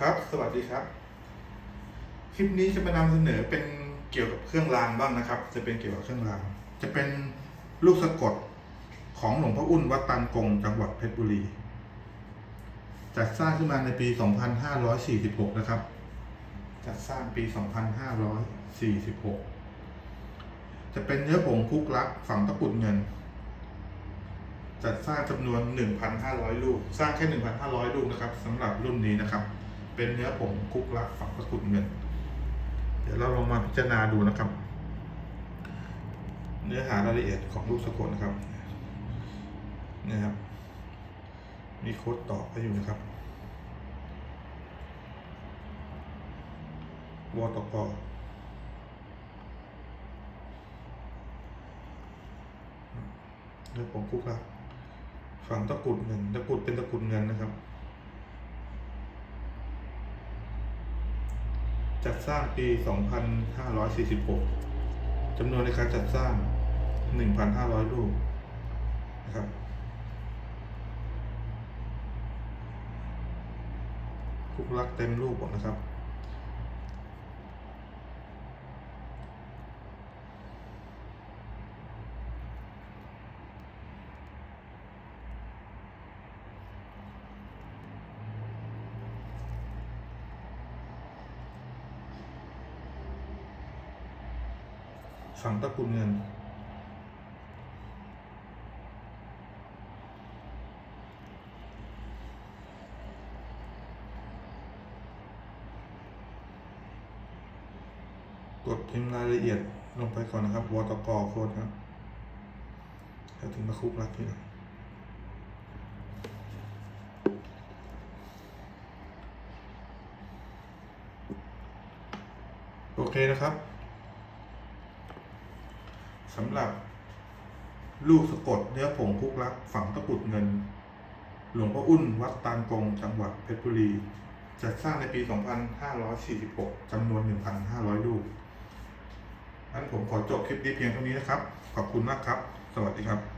ครับ สวัสดีครับ คลิปนี้จะมานำเสนอเป็นเกี่ยวกับเครื่องรางบ้างนะครับ จะเป็นเกี่ยวกับเครื่องราง จะเป็นลูกสะกดของหลวงพ่ออุ่นวัดตันกงจังหวัดเพชรบุรี จัดสร้างขึ้นมาในปี 2546 นะครับ จัดสร้างปี 2546 จะเป็นเนื้อผงคุกลักฝังตะกุดเงิน จัดสร้างจำนวน 1,500 ลูก สร้างแค่ 1,500 ลูกนะครับสำหรับรุ่นนี้นะครับ เป็นเนื้อผงคุกลักฝังตะกุดเงิน เดี๋ยวเราลองมาพิจารณาดูนะครับ เนื้อหารายละเอียดของลูกสะกดนะครับนี่ครับ มีโค้ดต่อไปอยู่นะครับวอตกเนื้อผงคุกลักฝั่งตะกุดเงิน ตะกุดเป็นตะกุดเงินนะครับ จัดสร้างปี 2546จำนวนในการจัดสร้าง 1,500ลูกนะครับคุกลักเต็มลูกหมดนะครับ ฝังตะกรุดเงิน กดพิมพ์รายละเอียดลงไปก่อนนะครับวตกโคดครับแล้วถึงมาคุกรักทีหลังโอเคนะครับ สำหรับลูกสะกดเนื้อผงคุกลักฝังตะกุดเงิน หลวงพ่ออุ่นวัดตานกงจังหวัดเพชรบุรี จัดสร้างในปี 2546 จำนวน 1,500 ลูกนั้นผมขอจบคลิปนี้เพียงเท่านี้นะครับ ขอบคุณมากครับ สวัสดีครับ